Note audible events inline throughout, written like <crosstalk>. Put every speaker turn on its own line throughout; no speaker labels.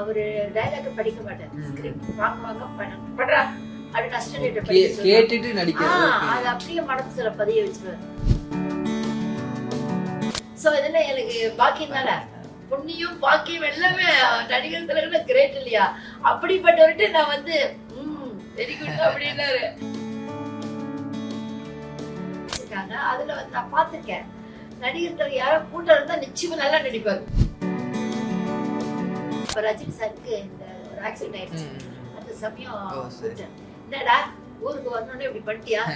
அவரு டைலாக் படிக்க மாட்டார். ஸ்கிரிப்ட்.
கேட்டுட்டு நடிக்கிறது
அது அப்படியே மனசுல பதிய வச்சிருவாரு. சோ இதெல்லாம் எனக்கு பாக்கியம் தானே புண்ணியம் பாக்கியம் எல்லாமே. நடிகர் திலகம்ல கிரேட் இல்லையா? அப்படிப்பட்டவர்கிட்ட நான் வந்து ம் வெரி குட் அப்படின்னாரு. அதுல வந்து நான் பார்த்திருக்கேன். நடிகர் திலகம் யாரோ கூட்டம் இருந்தா நிச்சயமா நல்லா நடிப்பாரு. ரஜினி சாருக்கு இந்த ஒரு ஆக்சிடென்ட் ஆயிடுச்சு. அந்த சமயம். என்னடா ஊருக்கு வரணும்னு இப்படி பண்ணிட்டியா? <laughs>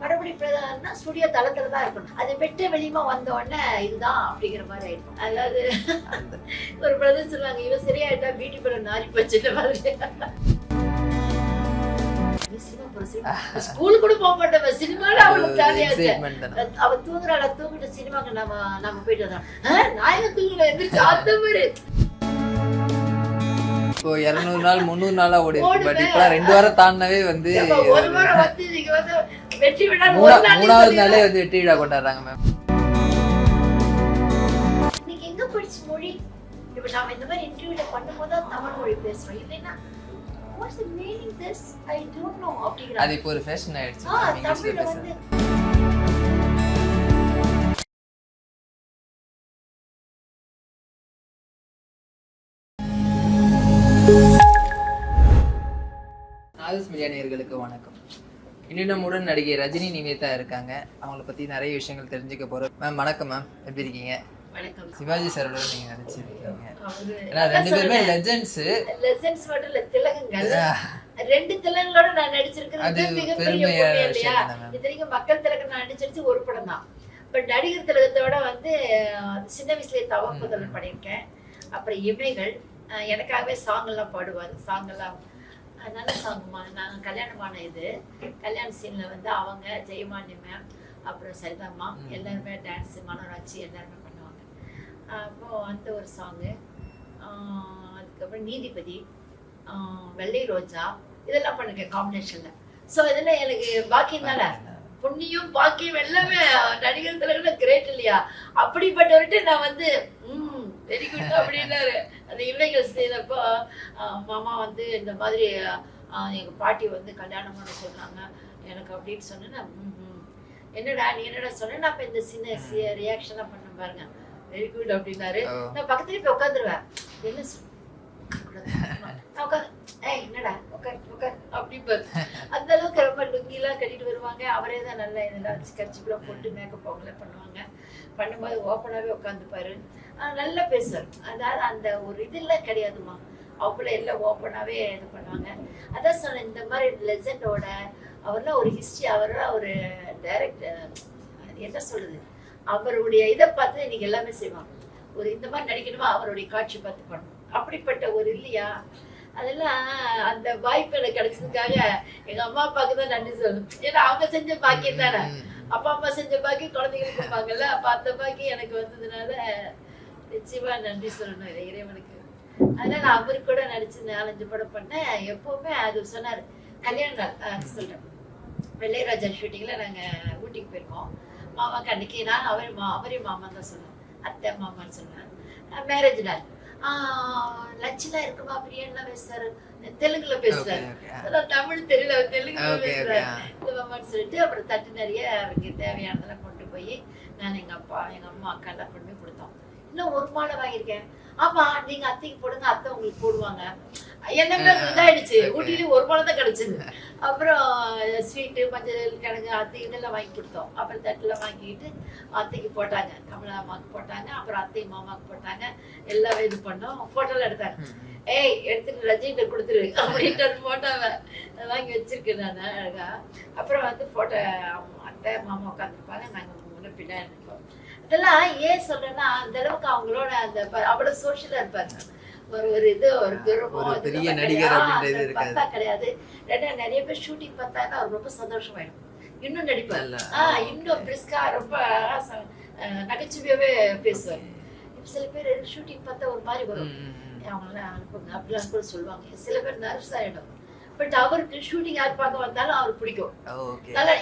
மறுபடி பிரதான ஸ்டுடியோ தளத்துல தான் இருக்கணும். அது வெட்ட வெளியமா வந்த உடனே இதுதான் அப்படிங்கிற மாதிரி ஆயிடும் அதாவது ஒரு பிரதர் சொல்லுவாங்க இவன் சரியாயிட்டா பியூட்டி பார்லர் நாரி போச்சுன்ற மாதிரி. ஸ்கூல் கூட போக மாட்டேன். சினிமால அவளுக்கு ஜாலியா. அவ தூங்குறாள தூங்கிட்டு சினிமாக்கு நம்ம நம்ம போயிட்டு வந்தோம். நாயகம் தூங்கல எந்திரிச்சு அந்த மாதிரி
இப்போ இருநூறு நாள் முந்நூறு நாளா ஓடி இருக்கு. பட்
ஓடுது.
இப்பலாம் ரெண்டு வாரம் தாண்டினவே வந்து மூணாவது நாளே வந்து வெற்றி விழா கொண்டாடுறாங்க மேம்
நீங்க எங்க படிச்ச மொழி? இப்ப நாம இந்த மாதிரி இன்டர்வியூல பண்ணும்போது தமிழ் மொழி பேசுறோம். இல்லைன்னா what's the meaning this I don't know
அது இப்போ ஒரு ஃபேஷன் ஆயிடுச்சு.
தமிழ்ல வந்து
நாதஸ் மீடியா நேயர்களுக்கு வணக்கம். இன்று நம்முடன் நடிகை ரஜினி நிவேதா இருக்காங்க. அவங்கள பத்தி நிறைய விஷயங்கள் தெரிஞ்சுக்க போறோம். மேம் வணக்கம் மேம். எப்படி இருக்கீங்க?
வணக்கம்.
சிவாஜி சாரோட நீங்க நடிச்சிருக்கீங்க.
அவரு
ஏன்னா ரெண்டு பேருமே லெஜெண்ட்ஸ்
லெசன்ஸ் மட்டும் இல்ல திலகங்கள். ரெண்டு திலகங்களோட நான் நடிச்சிருக்கிறது மிகப்பெரிய இல்லையா? இத்தனைக்கும் மக்கள் திலகம் நான் நடிச்சிருச்சு ஒரு படம் தான். பட் நடிகர் திலகத்தோட வந்து சின்ன வயசுலயே தவம் முதல்ல பண்ணியிருக்கேன். அப்புறம் இமைகள். அஹ், எனக்காகவே சாங் எல்லாம் பாடுவார். சாங் எல்லாம் நல்ல சாங்குமா நான் கல்யாணமான இது. கல்யாண சீன்ல வந்து அவங்க ஜெயமானி மேம் அப்புறம் சரிதாம்மா. எல்லாருமே டான்ஸ் மனோராட்சி எல்லாருமே அப்போ அந்த ஒரு சாங்கு அதுக்கப்புறம் நீதிபதி வெள்ளை ரோஜா இதெல்லாம் பண்ணிருக்கேன் காம்பினேஷன்ல சோ இதெல்லாம் எனக்கு பாக்கியம் தானே புண்ணியம் பாக்கியம் எல்லாமே நடிகர் திலகம்ல கிரேட் இல்லையா? அப்படிப்பட்டவர்கிட்ட நான் வந்து ம் வெரி குட் அப்படின்னாரு. அந்த இவனைகள் செய்தப்போ ஆஹ் மாமா வந்து இந்த மாதிரி ஆஹ் எங்க பாட்டி வந்து கல்யாணம் பண்ண சொன்னாங்க. எனக்கு அப்படின்னு சொன்னேன்னா. என்னடா நீ என்னடா சொன்ன? நான் இப்ப இந்த சின்ன ரியாக்ஷனா பண்ண பாருங்க. வெரி குட் அப்படின்னாரு.
ஓ.
நான் பக்கத்துல போய் உட்காந்துருவேன் என்ன என்னடா? உட்கார் உட்கார். அப்படிம்பாரு. அந்த அளவுக்கு ரொம்ப லுங்கிலாம் கட்டிட்டு வருவாங்க. அவரே தான் நல்லா இதெல்லாம் கரிச்சிக்குள்ள போட்டு மேக்கப் பண்ணுவாங்க. பண்ணும்போது ஓப்பனாகவே உட்காந்துப்பாரு நல்லா பேசுவார். அதாவது அந்த ஒரு இதெல்லாம் கிடையாதுமா அவங்கள எல்லாம் ஓப்பனாகவே இது பண்ணுவாங்க. அதான் சொன்னேன் இந்த மாதிரி லெஜண்டோட அவர்லாம் ஒரு ஹிஸ்ட்ரி அவரெல்லாம் ஒரு டைரக்டர் என்ன சொல்றது? அவருடைய இதை பார்த்து இன்னைக்கு எல்லாமே செய்வாங்க. ஒரு இந்த மாதிரி நடிக்கணுமா? அவருடைய காட்சி பார்த்து பண்ணணும். அப்படிப்பட்ட ஒரு இல்லையா? அதெல்லாம் அந்த வாய்ப்பு எனக்கு கிடைச்சதுக்காக எங்க அம்மா அப்பாவுக்கு தான் நன்றி சொல்லணும். ஏன்னா அவங்க செஞ்ச பாக்கியம் தானே. அப்பா அம்மா செஞ்ச பாக்கி குழந்தைங்களுக்கு கொடுப்பாங்கல்ல? அப்ப அந்த பாக்கி எனக்கு வந்ததுனால நிச்சயமா நன்றி சொல்லணும் இறை- இறைவனுக்கு. அதனால நான் அவரு கூட நடிச்சு நாலஞ்சு படம் பண்ணேன். எப்பவுமே அது சொன்னாரு கல்யாண நாள். சொல்றேன். வெள்ளையராஜா ஷூட்டிங்ல நாங்க ஊட்டிக்கு போயிருக்கோம். மாமாக்கு அன்னைக்கு நான் அவரு மா அவரையும் மாமா தான் சொன்னேன் அத்தை மாமான்னு சொன்னேன் மேரேஜ் நாள் லட்சணா இருக்குமா பிரியாணிலாம் பேசுறாரு. தெலுங்குல பேசுறாரு. அதான் தமிழ் தெரியல தெலுங்குல. பேசுறாரு. இந்த மாமான்னு சொல்லிட்டு அப்புறம் தட்டு நிறைய அவருக்கு தேவையானதெல்லாம் கொண்டு போய் நான் எங்க அப்பா எங்க அம்மா அக்கா எல்லாம் கொண்டு போய் கொடுத்தோம். இன்னும் ஒரு மாலை வாங்கியிருக்கேன். ஆமா நீங்க அத்தைக்கு போடுங்க அத்தை உங்களுக்கு போடுவாங்க. என்னமே இதாயிடுச்சு. ஊட்டியில ஒரு மாலை தான் கிடைச்சது. அப்புறம் ஸ்வீட்டு மஞ்சள் கிழங்கு அத்தை இதெல்லாம் வாங்கி கொடுத்தோம். அப்புறம் தட்டுலாம் வாங்கிக்கிட்டு அத்தைக்கு போட்டாங்க. கமலா அம்மாவுக்கு போட்டாங்க. அப்புறம் அத்தை மாமாவுக்கு போட்டாங்க. எல்லாமே இது பண்ணோம். போட்டோலாம் எடுத்தாங்க. ஏய் எடுத்துட்டு ரஜினிட்ட கொடுத்துரு. அப்படின்ட்டு அந்த போட்டோவை வாங்கி வச்சிருக்கேன் நான் அழகா. அப்புறம் வந்து போட்டோ அத்தை மாமா உட்காந்துருப்பாங்க நாங்கள் முன்ன பின்னாடி இருப்போம் இதெல்லாம் ஏன் சொல்றேன்னா அந்த அளவுக்கு அவங்களோட அந்த ப- அவ்வளவு சோஷியலா இருப்பாங்க. ஒரு ஒரு இது ஒரு கௌரவம்
பெரிய. நடிகர்
ஆ,
அப்படின்ற இது
அந்த
இருக்காது.
கிடையாது. ரெண்டா நிறைய பேர் ஷூட்டிங் பார்த்தாங்கன்னா அவர் ரொம்ப சந்தோஷமாயிடும். இன்னும் நடிப்பார்.
நல்ல.
ஆ இன்னும் பிரிஸ்கா ரொம்ப நகைச்சுவையாவே பேசுவார். சில பேர் ஷூட்டிங் பார்த்தா ஒரு மாதிரி வரும். அவங்களாம் அனுப்புங்க அப்படிலாம் கூட சொல்லுவாங்க. சில பேர் நர்வஸ் ஆயிடும். பட் அவருக்கு ஷூட்டிங் யார் பார்க்க வந்தாலும் அவருக்கு பிடிக்கும்.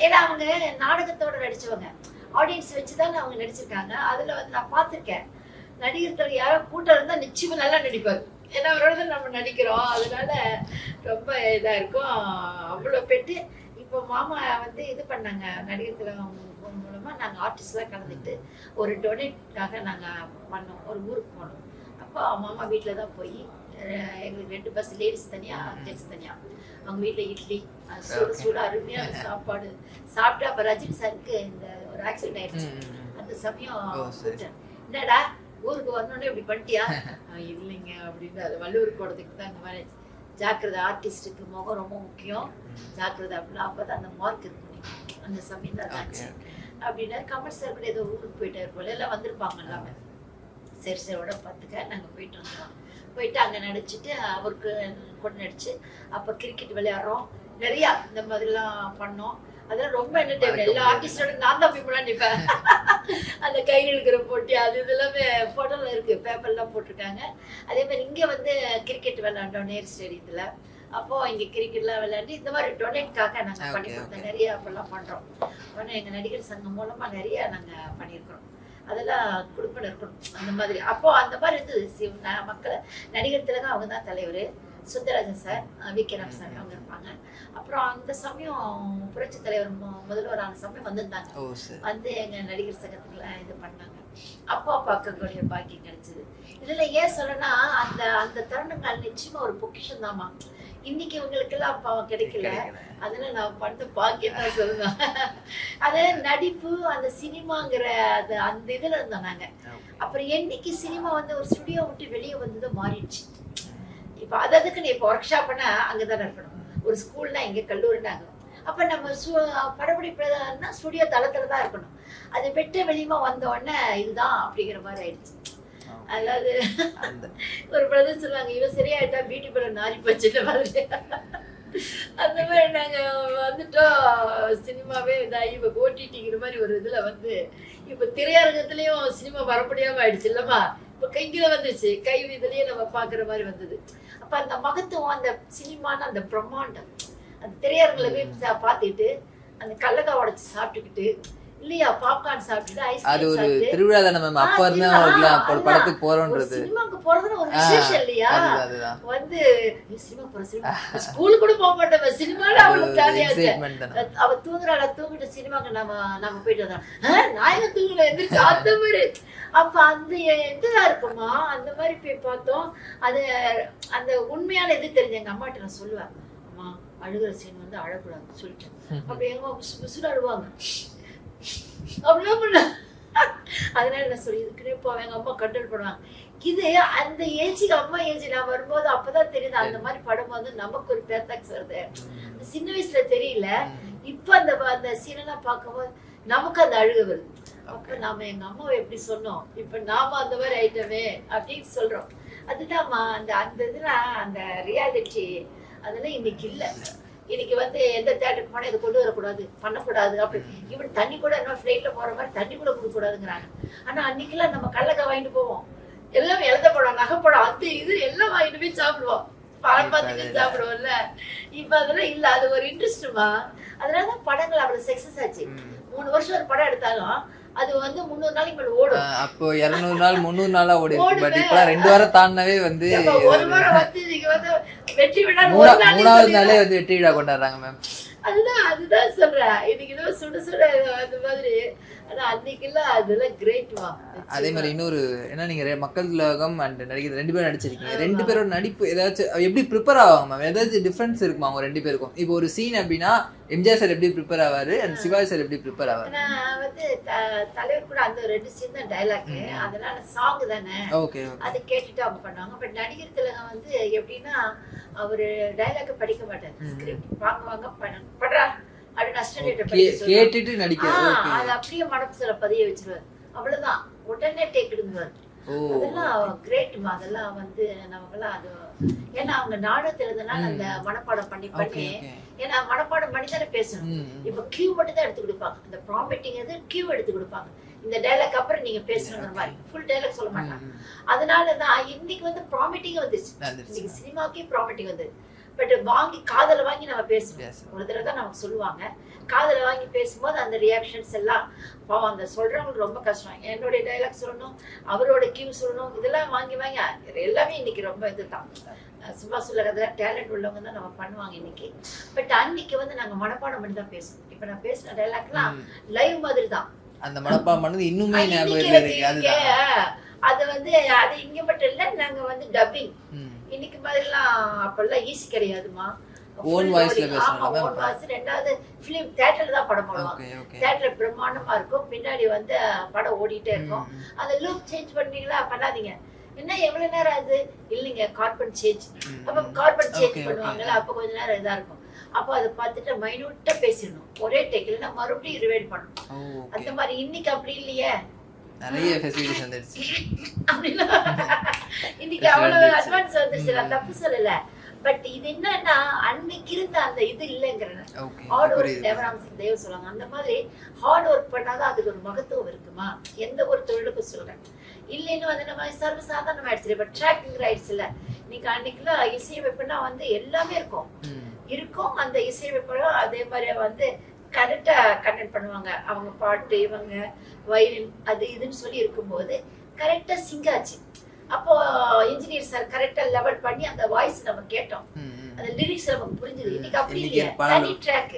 ஏன்னா அவங்க நாடகத்தோட நடிச்சவங்க. ஆடியன்ஸ் வச்சு தான் அவங்க நடிச்சிருக்காங்க. அதுல வந்து நான் பார்த்திருக்கேன். நடிகர் திலகம் யாரோ கூட்டம் இருந்தா நிச்சயமா நல்லா நடிப்பார். ஏன்னா அவரோட நம்ம நடிக்கிறோம். அதனால ரொம்ப இதா இருக்கும். அவ்வளோ பெட்டு இப்போ மாமா வந்து இது பண்ணாங்க. நடிகர் திலகம் மூலமா நாங்க ஆர்டிஸ்ட்லாம் கலந்துட்டு ஒரு டொனேட்காக நாங்க பண்ணோம். ஒரு ஊருக்கு போனோம். அப்போ மாமா வீட்டில் தான் போய் எங்களுக்கு ரெண்டு பஸ் லேடிஸ் தனியா ஜென்ட்ஸ் தனியா. அவங்க வீட்டில் இட்லி சுட. சுட அருமையான சாப்பாடு. சாப்பிட்டு அப்போ ரஜினி சாருக்கு இந்த ஒரு ஆக்சிடென்ட் ஆயிடுச்சு. அந்த சமயம். என்னடா ஊருக்கு வரணும்னு இப்படி பண்ணிட்டியா? <laughs> "ஆ, இல்லைங்க அப்படின்னு அது வள்ளுவர் போடுறதுக்கு தான் இந்த மாதிரி ஜாக்கிரதை ஆர்டிஸ்டுக்கு முகம் ரொம்ப முக்கியம். ஜாக்கிரதை அப்படின்னா அப்பதான் அந்த மார்க் இருக்கும். அந்த சமயம் தான் ஆச்சு. அப்படின்னா கமல் சார் கூட ஏதோ ஊருக்கு போயிட்டாரு போல எல்லாம் வந்திருப்பாங்க எல்லாமே. சரி சரியோட பார்த்துக்க நாங்கள் போயிட்டு வந்துடுவோம் போயிட்டு அங்கே நடிச்சிட்டு அவருக்கு கூட நடிச்சு அப்போ கிரிக்கெட் விளையாடுறோம். நிறையா இந்த மாதிரிலாம் பண்ணோம். அதெல்லாம் ரொம்ப என்டர்டைன்மெண்ட் எல்லா ஆர்டிஸ்டோட நான் தான் போய் நிற்பேன் <laughs> அந்த கை இழுக்கிற போட்டி அது இது எல்லாமே ஃபோட்டோவில் இருக்குது பேப்பர்லாம் போட்டிருக்காங்க. அதே மாதிரி இங்கே வந்து கிரிக்கெட் விளையாண்டோம் நேரு ஸ்டேடியத்தில் அப்போ இங்கே கிரிக்கெட்லாம் விளையாண்டு இந்த மாதிரி டொனேட்காக நாங்கள் பண்ணி கொடுத்தோம். நிறைய அப்பெல்லாம் பண்ணுறோம் ஆனால் எங்கள் நடிகர் சங்கம் மூலமாக நிறைய நாங்கள் பண்ணியிருக்கிறோம். அதெல்லாம் குடும்பம் இருக்கணும். அந்த மாதிரி. அப்போ அந்த மாதிரி ந- மக்களை நடிகர் திலகம் அவங்க தான் தலைவர். Sundararajan sir V. K. Ram sir அவங்க இருப்பாங்க. அப்புறம் அந்த சமயம் புரட்சி தலைவர் மு- முதல்வரான சமயம் வந்திருந்தாங்க. வந்து எங்க நடிகர் சங்கத்துல இது பண்ணாங்க. அப்பா பார்க்கக்கூடிய பாக்கியம் கிடைச்சது. இதுல ஏன் சொல்லனா அந்த அந்த தருணங்கள் நிச்சயமா ஒரு பொக்கிஷம் தாமா இன்னைக்கு இவங்களுக்கு எல்லாம் பாவம் கிடைக்கல. அதுல நான் பண்ண பாக்கியம் தான் சொல்லலாம் <laughs> அது நடிப்பு அந்த சினிமாங்கிற அது அந்த இதுல இருந்தோம் நாங்க. அப்புறம் என்னைக்கு சினிமா வந்து ஒரு ஸ்டுடியோ விட்டு வெளியே வந்ததோ மாறிடுச்சு. இப்போ அது அதுக்கு நீ இப்போ ஒர்க் ஷாப்னா அங்கே தானே இருக்கணும் ஒரு ஸ்கூல்னா இங்கே கல்லூரினா அங்கே. அப்போ நம்ம சு படப்பிடிப்புனா ஸ்டுடியோ தளத்தில் தான் இருக்கணும். அது வெட்ட வெளியமா வந்த உடனே இதுதான் அப்படிங்கிற மாதிரி ஆயிடுச்சு. அதாவது <laughs> ஒரு பிரதர் சொல்லுவாங்க இவன் சரியாயிட்டா பியூட்டி பார்லர் நாரி போச்சுன்னு மாதிரி. அந்த மாதிரி நாங்க வந்துட்டோம். சினிமாவே இதாகி இப்போ ஓட்டிட்டிங்கிற மாதிரி ஒரு இதுல வந்து இப்போ திரையரங்கத்துலயும் சினிமா வரப்படியாம ஆயிடுச்சு இல்லம்மா. இப்போ கைங்கில வந்துச்சு கை இதுலயே நம்ம பாக்குற மாதிரி வந்தது. அப்ப அந்த மகத்துவம் அந்த சினிமான அந்த பிரம்மாண்டம் அந்த திரையரங்குல போய் பார்த்துக்கிட்டு அந்த கடலக்காய் உடைச்சு சாப்பிட்டுக்கிட்டு இல்லையா? பாப்கார்ன்
அது ஒரு
சாப்பிட்டு.
திருவிழா தானே மேம் அப்ப
ஆ,
இருந்தா
திருவிழா,
அவங்களுக்குலாம்
அதுதான்.
ஒரு படத்துக்கு
ஒரு
போறோன்றது
சினிமாக்கு போறதுன்னு ஒரு விசேஷம் இல்லையா? வந்து "ஏய், சினிமா போற சினிமா. ஸ்கூல் கூட போக மாட்டேன் சினிமால அவளுக்கு ஜாலியா இருக்கு அவ தூங்குறாள தூங்கிட்டு சினிமாக்கு நம்ம நம்ம போயிட்டு வந்தோம் நாயக தூங்குல எந்திரிச்சு அந்த மாதிரி அப்ப அந்த இதுதான் இருக்குமா? அந்த மாதிரி போய் பார்த்தோம். அது அந்த உண்மையான இது தெரிஞ்ச எங்க அம்மாட்ட நான் சொல்லுவேன். அம்மா அழுகிற சீன் வந்து அழக்கூடாது சொல்லிட்டேன். அப்படி எங்க புசு புசுன்னு அழுவாங்க. அப்படிலாம் பண்ண அதனால நான் சொல்லி இதுக்குன்னே போவேன். எங்க அம்மா கண்ட்ரோல் பண்ணுவாங்க. இது அந்த ஏஜுக்கு அம்மா ஏஜ் நான் வரும்போது அப்பதான் தெரியுது அந்த மாதிரி படம் வந்து நமக்கு ஒரு பேத்தாக்ஸ் வருது. சின்ன வயசுல தெரியல. இப்ப அந்த அந்த சீனெல்லாம் பார்க்கும்போது நமக்கு அந்த அழுக வருது. அப்ப நாம எங்க அம்மாவை எப்படி சொன்னோம்? இப்ப நாம அந்த மாதிரி ஐட்டமே அப்படின்னு சொல்றோம். அதுதான்மா அந்த அந்த இதெல்லாம் அந்த ரியாலிட்டி அதெல்லாம் இன்னைக்கு இல்ல. இன்னைக்கு வந்து எந்த தேட்டருக்கு போனா இதை கொண்டு வரக்கூடாது பண்ணக்கூடாது. அப்படி இவன் தண்ணி கூட என்ன ஃப்ளைட்ல போற மாதிரி தண்ணி கூட கொடுக்க கூடாதுங்கிறாங்க ஆனா அன்னைக்கெல்லாம் நம்ம கடலக்காய் வாங்கிட்டு போவோம். எல்லாம் எழுத படம் நகைப்படம் அது இது எல்லாம் வாங்கிட்டு போய் சாப்பிடுவோம். படம் பார்த்துட்டு சாப்பிடுவோம்ல. இப்ப அதெல்லாம் இல்ல அது ஒரு இன்ட்ரெஸ்ட்டுமா அதனாலதான் படங்கள் அவ்வளவு சக்சஸ் ஆச்சு. மூணு வருஷம் ஒரு படம் எடுத்தாலும் அது வந்து முந்நூறு நாளைக்கு மேல ஓடும்.
அப்போ இருநூறு நாள் முந்நூறு நாளா ஓடி இருக்கு. பட்
ஓடுது.
இப்ப ரெண்டு வாரம் தாண்டினவே வந்து
ஒரு வாரம் வந்து நீங்க வந்து வெற்றி விழா
மூணாவது நாளே வந்து வெற்றி விழா கொண்டாடுறாங்க மேம்
அதுதான் அதுதான் சொல்றேன். இன்னைக்கு ஏதோ சுட சுட அந்த மாதிரி. ஆனா அன்னைக்கெல்லாம் அதெல்லாம் கிரேட்மா
அதே மாதிரி இன்னொரு ஏன்னா நீங்க மக்கள் திலகம் அண்ட் நடிகர் ரெண்டு பேரும் நடிச்சிருக்கீங்க. ரெண்டு பேரோட நடிப்பு ஏதாச்சும் எப்படி ப்ரிப்பேர் ஆவாங்க? மேம் ஏதாச்சும் டிஃபரன்ஸ் இருக்குமா அவங்க ரெண்டு பேருக்கும்? இப்போ ஒரு சீன் அப்படின்னா எம்ஜிஆர் சார் எப்படி ப்ரிப்பேர் ஆவாரு? அண்ட் சிவாஜி சார் எப்படி ப்ரிப்பேர் ஆவாரு?
நான் வந்து தலைவர் கூட அந்த ரெண்டு சீன் தான் டைலாக் அதனால சாங் தானே.
ஓகே
அதை கேட்டுட்டு அவங்க பண்ணுவாங்க. பட் நடிகர் திலகம் வந்து எப்படின்னா அவரு டைலாக் படிக்க மாட்டார். ஸ்கிரிப்ட் வாங்குவாங்க அசிஸ்டன்ட் படிக்க
கேட்டுட்டு நடிக்கிறது
அது அப்படியே மனசுல பதிய வச்சிருவாரு. அவ்வளவுதான். உடனே டேக் எடுங்குவார் அதெல்லாம் கிரேட்மா அதெல்லாம் வந்து நமக்கெல்லாம் அது ஏன்னா அவங்க நாடகத்துல இருந்தனால
ம்.
அந்த மனப்பாடம் பண்ணி பண்ணி ஏன்னா மனப்பாடம் பண்ணி தானே பேசணும். இப்ப கியூ மட்டும் தான் எடுத்து கொடுப்பாங்க. இந்த ப்ராம்பெட்டிங் எது கியூ எடுத்து கொடுப்பாங்க. இந்த டைலாக் அப்புறம் நீங்க பேசணுங்கிற மாதிரி. ஃபுல் டைலாக் சொல்ல மாட்டாங்க.
ம், ம்.
அதனால தான் இன்னைக்கு வந்து ப்ராம்பெட்டிங் வந்துச்சு
வந்துருச்சு.
இன்னைக்கு சினிமாக்கே ப்ராம்பெட்டிங் வந்து பட் வாங்கி காதல வாங்கி நம்ம பேசணும். ஒரு தடவை தான் நமக்கு சொல்லுவாங்க. காதல வாங்கி பேசும்போது அந்த ரியாக்ஷன்ஸ் எல்லாம் பாவம் அந்த சொல்றவங்களுக்கு ரொம்ப கஷ்டம். என்னுடைய டைலாக் சொல்லணும் அவரோட கியூ சொல்லணும் இதெல்லாம் வாங்கி வாங்கி எல்லாமே இன்னைக்கு ரொம்ப இதுதான். சும்மா சொல்லுறதுல டேலண்ட் உள்ளவங்க தான் நம்ம பண்ணுவாங்க இன்னைக்கு. பட் அன்னைக்கு வந்து நாங்க மனப்பாடம் பண்ணி தான் பேசணும். இப்ப நான் பேசின டைலாக்லாம். லைவ் மாதிரி தான்.
அந்த மனப்பாடம் பண்ணது இன்னுமே
அது
ஞாபகம்
வந்து அது வந்து அது இங்க மட்டும் இல்ல நாங்க வந்து டப்பிங். இன்னைக்கு மாதிரிலாம் அப்பெல்லாம் ஈஸி கிடையாதுமா? ஓன் வாய்ஸ் ரெண்டாவது ஃபிலிம் தியேட்டர்ல தான் படம் போடுவாங்க. தியேட்டர் பிரம்மாண்டமா இருக்கும். பின்னாடி வந்து படம் ஓடிட்டே இருக்கும். அந்த லுக் சேஞ்ச் பண்ணீங்களா? பண்ணாதீங்க. என்ன எவ்வளவு நேரம் ஆகுது? இல்லைங்க கார்பன் சேஞ்ச் அப்ப. Carbon change. பண்ணுவாங்கல்ல அப்ப கொஞ்ச நேரம் இதா இருக்கும். அப்போ அதை பார்த்துட்டு மைனூட்டா பேசிடணும். ஒரே டேக்கில் மறுபடியும் ரிவைட் பண்ணணும்.
Okay.
அந்த மாதிரி இன்னைக்கு அப்படி இல்லையே.
நிறைய ஃபெசிலிட்டிஸ் வந்துருச்சு. <laughs>
அப்படின்னா இன்னைக்கு அவ்வளவு. அட்வான்ஸ் வந்துருச்சு நான். தப்பு சொல்லல. பட் இது என்னன்னா அன்னைக்கு இருந்த அந்த இது இல்லைங்கிறேன் ஹார்ட் ஒர்க்
புரியுது.
தேவராம் சிங் தேவ் சொல்லுவாங்க. அந்த மாதிரி ஹார்ட் ஒர்க் பண்ணாதான் அதுக்கு ஒரு மகத்துவம் இருக்குமா? எந்த ஒரு தொழிலுக்கும் சொல்றேன். இல்லைன்னு வந்து நம்ம சர்வசாதாரணம் ஆயிடுச்சு இப்ப ட்ராக்கிங் ஆயிடுச்சுல இன்னைக்கு அன்னைக்குலாம் இசையமைப்புனா வந்து எல்லாமே இருக்கும். இருக்கும். அந்த இசையமைப்புகளும் அதே மாதிரி வந்து கரெக்டா கண்டெக்ட் பண்ணுவாங்க. அவங்க பாட்டு இவங்க வயலின் அது இதுன்னு சொல்லி இருக்கும்போது கரெக்டா சிங்க் ஆச்சு. அப்போ இன்ஜினியர் சார் கரெக்டா லெவல் பண்ணி அந்த வாய்ஸ் நம்ம கேட்டோம். அந்த லிரிக்ஸ் நமக்கு புரிஞ்சுது. இன்னைக்கு அப்படி இல்லையா. தனி ட்ராக்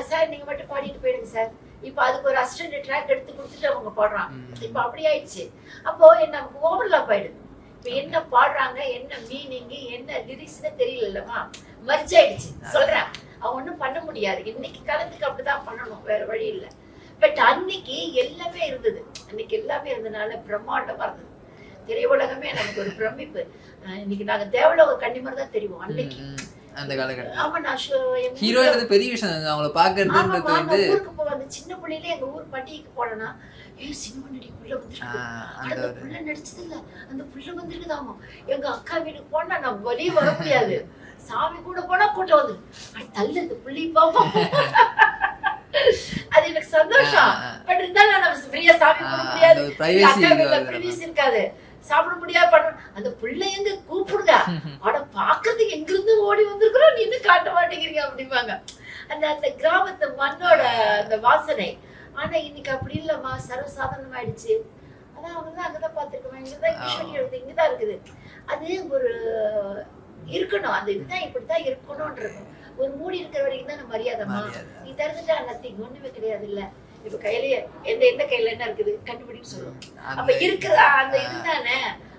சார் நீங்க மட்டும் பாடிட்டு போயிடுங்க சார். இப்போ அதுக்கு ஒரு அசிஸ்டன்ட் ட்ராக் எடுத்து கொடுத்துட்டு அவங்க பாடுறாங்க.
ம்.
இப்போ அப்படி ஆயிடுச்சு. அப்போ என்ன நமக்கு ஓவர்லாப் ஆயிடுது. இப்போ என்ன பாடுறாங்க என்ன மீனிங் என்ன லிரிக்ஸ்னு தெரியலல்லமா மர்ஜ் ஆயிடுச்சு. சொல்றேன். அவன் ஒண்ணும் பண்ண முடியாது. இன்னைக்கு காலத்துக்கு அப்படிதான் பண்ணணும். வேற வழி இல்ல. பட் அன்னைக்கு எல்லாமே இருந்தது. அன்னைக்கு எல்லாமே இருந்தனால பிரம்மாண்டமா இருந்தது. திரையுலகமே நமக்கு ஒரு பிரமிப்பு. இன்னைக்கு நாங்க தேவலோக கன்னிமர் தான் தெரியும் அன்னைக்கு.
அந்த காலகட்டம். பெரிய விஷயம். அவங்கள பாக்குறதுன்றது வந்து
ஊருக்கு. அந்த சின்ன பிள்ளையில எங்க ஊர் பண்டிகைக்கு போனேன்னா ஏய் சினிமா நடிக்குள்ள வந்துருக்கு
அந்த
புள்ள நடிச்சது இல்ல அந்த புள்ள வந்திருக்குதாமா? எங்க அக்கா வீட்டுக்கு போனா நான் வெளியே வர முடியாது. சாமி கூட போனா கூட்டம் வந்து அட தள்ளு இந்த புள்ளி பாப்போம். அது எனக்கு சந்தோஷம். பட் இருந்தாலும் நான் ஃப்ரீயா சாமி கூட முடியாது. இருக்காது. சாப்பிட முடியாது பண்ண அந்த புள்ள எங்க கூப்பிடுங்க. அட பாக்கிறதுக்கு எங்க இருந்து ஓடி வந்திருக்கிறோம் நீ இன்னும் காட்ட மாட்டேங்கிறீங்க அப்படிம்பாங்க. அந்த அந்த கிராமத்து மண்ணோட அந்த வாசனை. ஆனா இன்னைக்கு அப்படி இல்லம்மா. சர்வசாதாரணம் ஆயிடுச்சு அதான் அவங்க தான் அங்கதான் பாத்துருக்கோம் இங்கதான் கிஷோரி எழுது. இங்கதான் இருக்குது. அது ஒரு இருக்கணும். அந்த இதுதான் இப்படித்தான் இருக்கணும்ன்றது. ஒரு மூடி இருக்கிற வரைக்கும் தான் மரியாதைமா
மரியாதை.
நீ திறந்துட்டா நத்திங் ஒண்ணுமே கிடையாது இல்ல இப்ப கையிலேயே எந்த எந்த கையில என்ன இருக்குது? கண்டுபிடின்னு சொல்லுவோம். அப்ப இருக்குதா? அந்த இதுதானே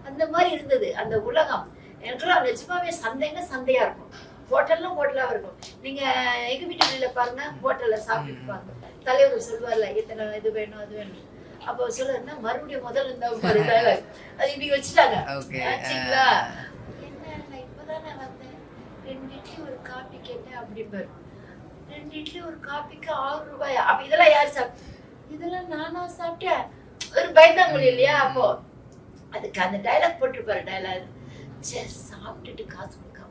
அந்த மாதிரி இருந்தது. அந்த உலகம். எனக்குலாம் நிஜமாவே சந்தைன்னா சந்தையா இருக்கும். ஹோட்டல்லாம் ஹோட்டலா இருக்கும். நீங்க எங்க வீட்டு வெளியில பாருங்க ஹோட்டல்ல சாப்பிட்டு பாருங்க தலைவர் சொல்லுவார்ல இத்தனை இது வேணும் அது வேணும். அப்போ சொல்லுன்னா மறுபடியும் முதல்ல ஒரு dialogue. அது இன்னைக்கு வச்சுட்டாங்க. ஆச்சுங்களா? என்ன நான் இப்பதானே வந்தேன். ரெண்டு ஒரு காபி கேட்டேன் அப்படிம்பாரு. ரெண்டு இட்லி ஒரு காபிக்கு ஆறு ரூபாயா? அப்ப இதெல்லாம் யார் சாப்பிட்டு இதெல்லாம் நானா சாப்பிட்டேன். ஒரு பயந்தாங்குழி இல்லையா? அப்போ அதுக்கு அந்த டைலாக் போட்டிருப்பாரு டைலாக் சே சாப்பிட்டுட்டு காசு கொடுக்காம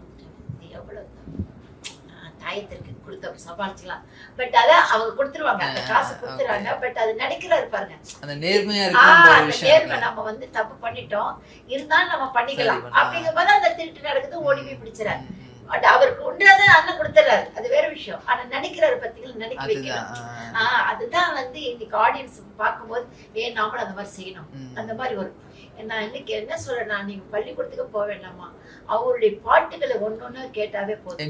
எவ்வளவு தாயத்திற்கு கொடுத்த சமாளிச்சுக்கலாம். பட் அத அவங்க கொடுத்துருவாங்க. அந்த காசு கொடுத்துருவாங்க. பட் அது நினைக்கிறாரு பாருங்க.
அந்த நேர்மையா விஷயம்
நேர்மை. நம்ம வந்து தப்பு பண்ணிட்டோம். இருந்தாலும் நம்ம பண்ணிக்கலாம்.
சரி பண்ணலாம்.
அப்படிங்கும்போது அந்த திருட்டு நடக்குது ஓடி போய். பட் அவருக்கு உண்டாத அண்ணன் கொடுத்துறாரு. அது வேற விஷயம். ஆனா நினைக்கிறாரு பத்திகள் நினைக்க வைக்கணும். ஆஹ் அதுதான் வந்து இன்னைக்கு ஆடியன்ஸ் பார்க்கும்போது ஏன் நாமளும் அந்த மாதிரி செய்யணும். அந்த மாதிரி வரும் நான் இன்னைக்கு என்ன சொல்றேன்னா நீங்க பள்ளிக்கூடத்துக்கு போக வேண்டாமா? அவருடைய பாட்டுகளை ஒன்னொன்னு கேட்டாவே போதும்.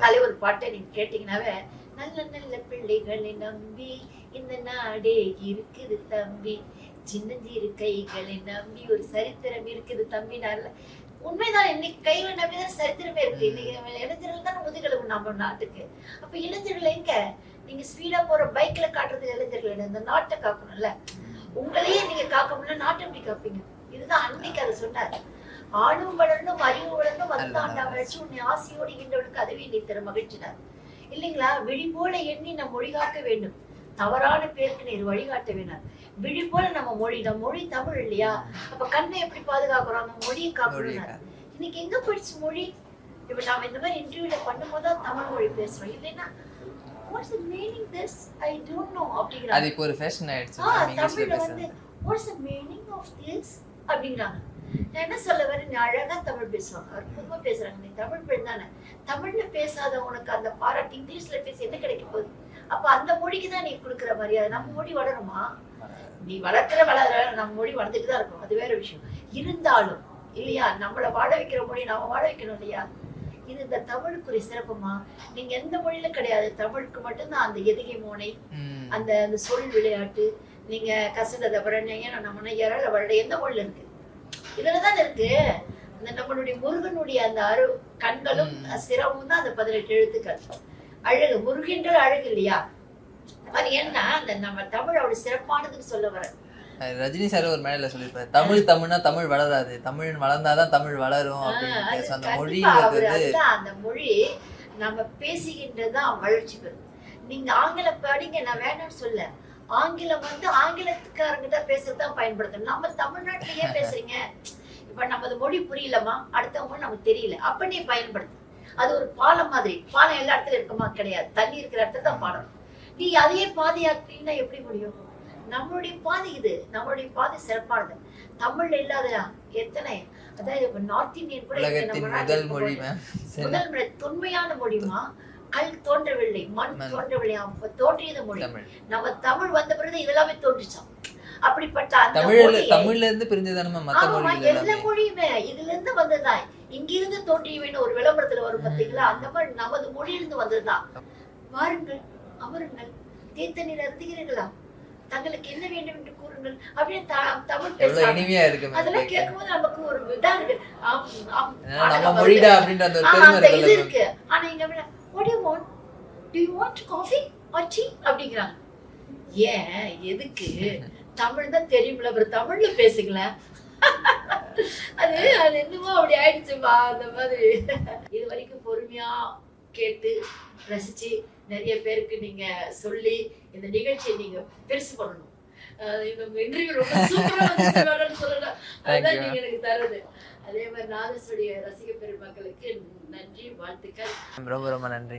தலைவர் பாட்டை நீங்க கேட்டீங்கன்னாவே நல்ல நல்ல பிள்ளைகளை நம்பி இந்த நாடே இருக்குது தம்பி. சின்னஞ்சிறு கைகளை நம்பி ஒரு சரித்திரம் இருக்குது தம்பி. நல்ல உண்மைதான் இன்னைக்கு கைகளை நம்பிதான் சரித்திரமே இருக்கு. இன்னைக்கு இளைஞர்கள் தான் முதுகெலும்பு நம்ம நாட்டுக்கு. அப்ப இளைஞர்கள் எங்க? நீங்க ஸ்பீடா போற பைக்ல காட்டுறது இளைஞர்கள்? இந்த நாட்டை காக்கணும்ல. உங்களையே நீங்க காக்க முடியல நாட்டை எப்படி காப்பீங்க? இதுதான் அன்னைக்கு அதை சொன்னார். ஆணும் வளரணும் அறிவு வளரணும் வந்தாண்டா வளர்ச்சி உன்னை ஆசையோடு ஈண்டவனுக்கு அதுவே நீ தர மகிழ்ச்சினார். இல்லைங்களா? விழி போல எண்ணி நம் மொழி காக்க வேண்டும். தவறான பேருக்கு நீர் வழிகாட்ட வேணாம் விழி போல நம்ம மொழி நம்ம மொழி தமிழ் இல்லையா? அப்ப கண்ணை எப்படி பாதுகாக்கிறோம்? அந்த மொழியை காக்கணும் இன்னைக்கு எங்க போயிடுச்சு மொழி? இப்ப நாம இந்த மாதிரி இன்டர்வியூல பண்ணும்போது தான் தமிழ் மொழி பேசுறோம். இல்லைன்னா what's the meaning this I don't know
அது
அப்படிங்கிறாங்க.
இப்போ ஒரு ஃபேஷன் ஆயிடுச்சு.
தமிழ்ல வந்து what's the meaning of this அப்படிங்கிறாங்க. நான் என்ன சொல்ல வரேன்? நீ அழகா தமிழ் பேசுவாங்க அற்புதமா பேசுறாங்க. நீ தமிழ் பெண் தானே. தமிழ்ல பேசாத உனக்கு அந்த பாராட்டு இங்கிலீஷ்ல பேசி என்ன கிடைக்க போகுது? அப்ப அந்த மொழிக்கு தான் நீ கொடுக்குற மரியாதை. நம்ம மொழி வளருமா? நீ வளர்க்கிற வளர நம்ம மொழி வளர்ந்துட்டு தான் இருக்கும். அது வேற விஷயம். இருந்தாலும் இல்லையா? நம்மளை வாழ வைக்கிற மொழி நாம வாழ வைக்கணும் இல்லையா? இது இந்த தமிழுக்குரிய சிறப்புமா? நீங்க எந்த மொழியில கிடையாது. தமிழுக்கு மட்டும்தான் அந்த எதுகை மோனை. அந்த அந்த சொல் விளையாட்டு நீங்க கசடத பரண்ய நம்ம எரள வருட எந்த மொழியில இருக்கு? இதுல தான் இருக்கு. இந்த நம்மளுடைய முருகனுடைய அந்த அரு கண்களும். சிரமும் தான் அந்த பதினெட்டு எழுத்துக்கள். அழகு முருகின்ற அழகு இல்லையா? அது என்ன அந்த நம்ம தமிழ் அப்படி சிறப்பானதுன்னு சொல்ல வரேன்.
ரஜினி சார் ஒரு மேடையில சொல்லியிருப்பாரு தமிழ் தமிழ்னா தமிழ் வளராது தமிழ் வளர்ந்தாதான் தமிழ் வளரும் அப்படின்னு அந்த மொழிங்கிறது
அந்த மொழி நம்ம பேசுகின்றதுதான் வளர்ச்சி பெறும். நீங்க ஆங்கிலம் படிங்க நான் வேணாம்னு சொல்ல. ஆங்கிலம் வந்து ஆங்கிலத்துக்காரங்கிட்ட பேசுறதுதான் பயன்படுத்தணும் நம்ம தமிழ்நாட்டுல ஏன் பேசுறீங்க? இப்ப நமது மொழி புரியலமா அடுத்தவங்க நமக்கு தெரியல. அப்ப நீ பயன்படுத்து. அது ஒரு பாலம் மாதிரி. பாலம் எல்லா இடத்துலயும் இருக்குமா? கிடையாது. தண்ணி இருக்கிற இடத்துல தான் பாலம். நீ அதையே பாதையாக்கினா எப்படி முடியும்? நம்மளுடைய பாதை இது. நம்மளுடைய பாதை சிறப்பானது. தமிழ்ல இல்லாத எத்தனை? அதாவது நார்த் இந்தியன் கூட
முதல் மொழி
முதல் மொழி தொன்மையான மொழிமா கல் தோன்றவில்லை மண். தோன்றவில்லை. தோன்றியது மொழி. நம்ம தமிழ் வந்த பிறகு இதெல்லாமே தோன்றிச்சான் அப்படிப்பட்ட அந்த
தமிழ்ல தமிழ்ல இருந்து பிரிஞ்சதானமா மத்த மொழிகள்
எல்லா மொழியுமே. இதுல இருந்து வந்ததுதான். இங்கிருந்து தோன்றியவைன்னு ஒரு விளம்பரத்துல வரும் பாத்தீங்களா? அந்த மாதிரி நமது மொழியிலிருந்து வந்ததுதான். வாருங்கள் அமருங்கள் தீர்த்த நீர் அருந்துகிறீர்களா தங்களுக்கு என்ன வேண்டும் என்று கூறுங்கள். அப்படின்னு தமிழ்
இனிமையா இருக்கு
அதெல்லாம்
கேட்க.
கேட்கும்போது நமக்கு ஒரு இதா இருக்கு. இது இருக்கு. ஆனா இங்க விட what do you want? Do you want coffee or tea? அப்படிங்கிறாங்க. ஏன்? எதுக்கு? தமிழ் தான் தெரியும்ல அப்புறம் தமிழ்ல பேசுங்களேன். <laughs> அது அது என்னமோ அப்படி ஆயிடுச்சுப்பா அந்த மாதிரி. இது வரைக்கும் பொறுமையா கேட்டு ரசிச்சு நிறைய பேருக்கு நீங்க சொல்லி இந்த நிகழ்ச்சியை நீங்க பெருசு பண்ணணும். இன்டர்வியூ ரொம்ப சூப்பரா வந்து சொல்லலாம் அதான் நீங்க எனக்கு தருது அதே மாதிரி நாதஸ்வரிய ரசிக பெருமக்களுக்கு நன்றி வாழ்த்துக்கள்.
ரொம்ப ரொம்ப நன்றி